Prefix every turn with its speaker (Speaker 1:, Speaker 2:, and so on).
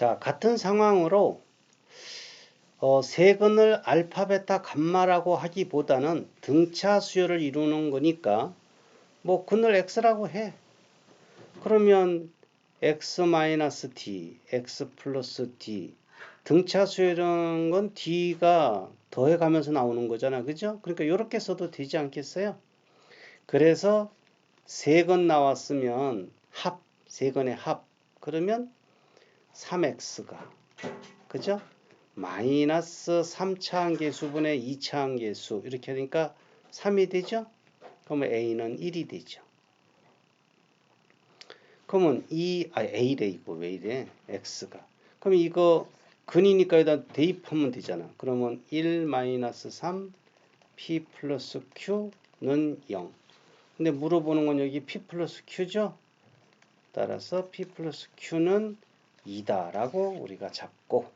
Speaker 1: 자, 같은 상황으로 어, 세근을 알파, 베타, 감마라고 하기보다는 등차 수열을 이루는 거니까 뭐 근을 x라고 해. 그러면 x 마이너스 d, x 플러스 d 등차 수열이라는 건 d가 더해 가면서 나오는 거잖아. 그죠? 그러니까 이렇게 써도 되지 않겠어요? 그래서 세건 나왔으면 합, 세건의 합. 그러면 3x가 그죠? 마이너스 3차 항계수분의 2차 항계수 이렇게 하니까 3이 되죠? 그러면 a는 1이 되죠. 그러면 이 아, a래 이거 왜 이래? x가. 그럼 이거 근이니까 여기다 대입하면 되잖아. 그러면 1 마이너스 3 p 플러스 q는 0. 근데 물어보는 건 여기 p 플러스 q죠? 따라서 p 플러스 q는 2다라고 우리가 잡고